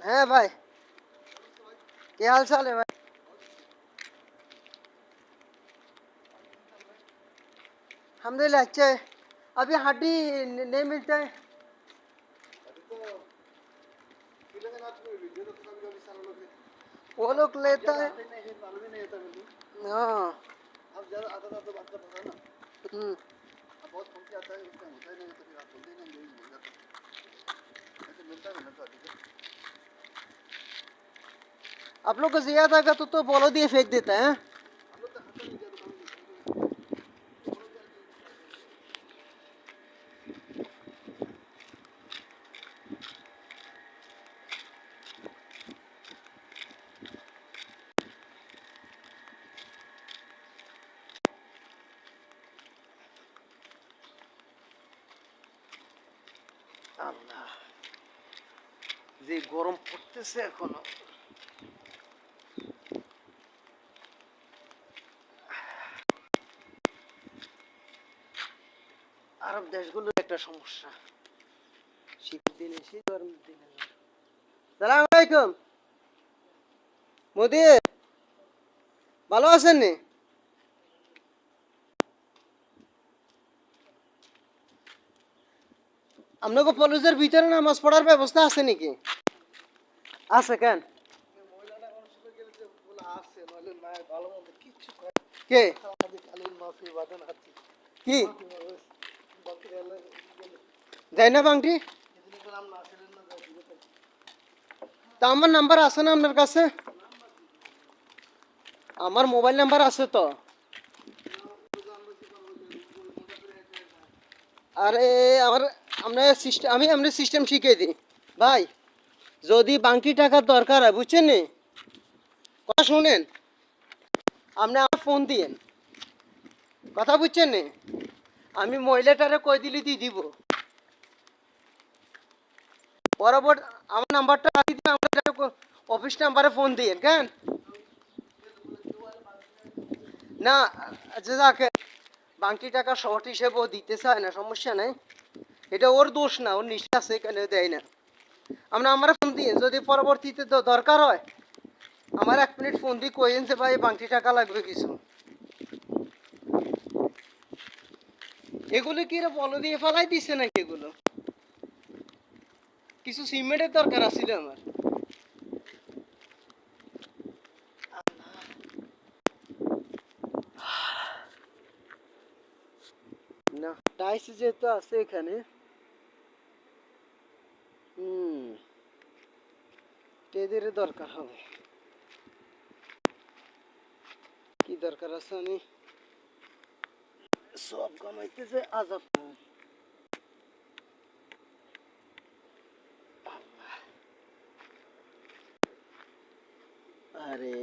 हैं भाई। क्या हाल चाल है भाई? अलहमदिल्ला अच्छा है। अभी हड्डी नहीं मिलता। है वो लोग लेता है। हाँ। हम्म। आप लोग को ज़्यादा का तो तो बोलो दिए, फेंक देता है। আল্লাহ, যে গরম পড়তেছে এখনও। আরব দেশগুলোর একটা সমস্যা। শীতের দিনে শীত গরমের দিনে গরম। সালাম আলাইকুম। মোদি, ভালো আছেন নি? আপনাকে কলেজের ভিতরে নামাজ পড়ার ব্যবস্থা আছে নাকি? আছে কেন? কে? কি? গেলে না বাংটি। যাই। তা আমার নাম্বার আছে না আপনার কাছে? আমার মোবাইল নাম্বার আছে তো। আরে, আমার আমরা সিস্টেম আমি আপনার সিস্টেম শিখিয়ে দিই। ভাই, যদি বাংকি টাকার দরকার হয়, বুঝছেন নি? কথা শুনেন। আপনি আমার ফোন দিয়েন। কথা বুঝছেন নি? আমি মহিলাটারে কই দিলি দিয়ে দিব। বরাবর আমার নাম্বারটা দিয়ে দিন, আমার অফিস নাম্বারে ফোন দিয়েন, কেন? না আচ্ছা যাকে। টাকা শর্ট হিসেবেও দিতে চায় না, সমস্যা নাই। এটা ওর দোষ না, ওর নিষ্ঠা আছে, এখানে দেয় না। আমরা আমার ফোন দিয়ে, যদি পরবর্তীতে দরকার হয়, আমার এক মিনিট ফোন দিয়ে কইন যে ভাই বাংটি টাকা লাগবে কিছু। এগুলো কি রে বলো দিয়ে ফেলাই দিছে নাকি এগুলো? কিছু সিমেন্টের দরকার আছিল আমার। না টাইস যেহেতু আছে এখানে এদের দরকার হবে। কি দরকার আছে আমি সব কামাইতেছে আজাব। আরে।